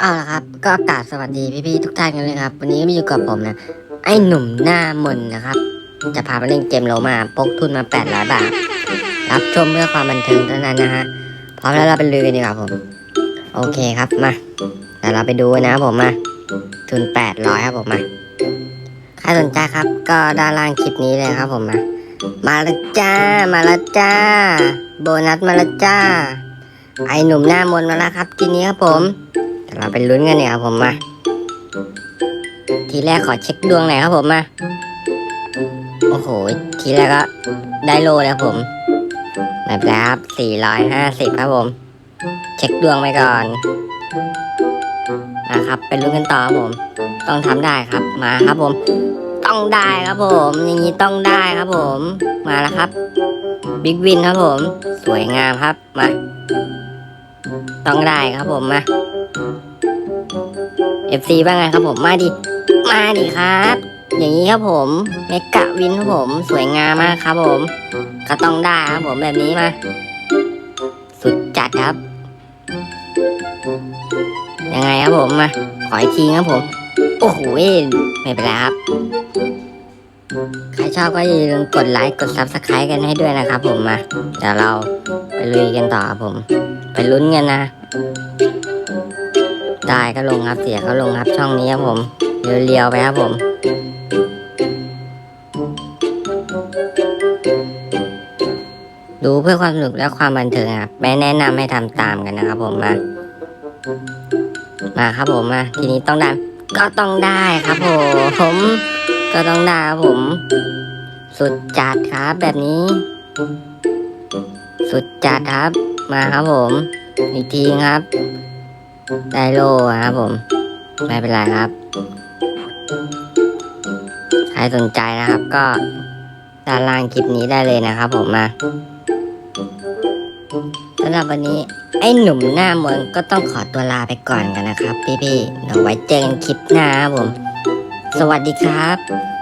เอาละครับก็กราบสวัสดีพี่ๆทุกท่านกันเลยครับ วันนี้ก็มาอยู่กับผมนะ ไอ้หนุ่มหน้ามนนะครับ จะพามาเล่นเกมโลมาพกทุนมา800บาท รับชมเพื่อความบันเทิงเท่านั้นนะฮะพร้อมแล้วเราไปลุยกันดีกว่าผม โอเคครับมาเดี๋ยวเราไปดูนะครับผมมาทุน800ครับผมมาใครสนใจครับก็ด้านล่างคลิปนี้เลยครับผมมามาล้วจ้า มาล้วจ้า โบนัสมาล้วจ้า ไอหนุ่มหน้ามนมาแล้วครับทีนี้ครับผม เดี๋ยวเราไปลุ้นกันเนี่ยครับผมมา ทีแรกขอเช็คดวงหน่อยครับผมมา โอ้โห ทีแรกก็ได้โลแล้วผมไม่เป็นไรครับ450ครับผม เช็คดวงไปก่อนนะครับไปลุ้นกันต่อครับผม ต้องทำได้ครับ มาครับผม ต้องได้ครับผม อย่างนี้ต้องได้ครับผม มาแล้วครับ บิ๊กวินครับผม สวยงามครับ มา ต้องได้ครับผมมา FC บ้างไงครับผมมาดิ มาดิครับ อย่างนี้ครับผมเมกะวินครับผม สวยงามมากครับผม ก็ต้องได้ครับผมแบบนี้มา สุดจัดครับ ยังไงครับผมมา ขออีกทีครับผม โอ้โหไม่เป็นไรครับ ใครชอบก็อย่าลืมกดไลค์กดซับสไครต์กันให้ด้วยนะครับผมมาเดี๋ยวเราไปลุยกันต่อครับผม ไปลุ้นกันนะ ได้ก็ลงครับเสียก็ลงครับช่องนี้ครับผมเรียวๆไปครับผมดูเพื่อความสนุกและความบันเทิงครับไม่แนะนำให้ทำตามกันนะครับผมมา มาครับผมมา ทีนี้ต้องได้ ก็ต้องได้ครับผม ก็ต้องด้ครับผม สุดจัดครับแบบนี้ สุดจัดครับ มาครับผม อีกทีครับ ได้โลครับผม ไม่เป็นไรครับ ใครสนใจนะครับก็ด้านล่างคลิปนี้ได้เลยนะครับผมมาสำหรับวันนี้ไอ้หนุ่มหน้ามนก็ต้องขอตัวลาไปก่อนกันนะครับ พี่ๆเดี๋ยวไว้เจอกันคลิปหน้าครับผม สวัสดีครับ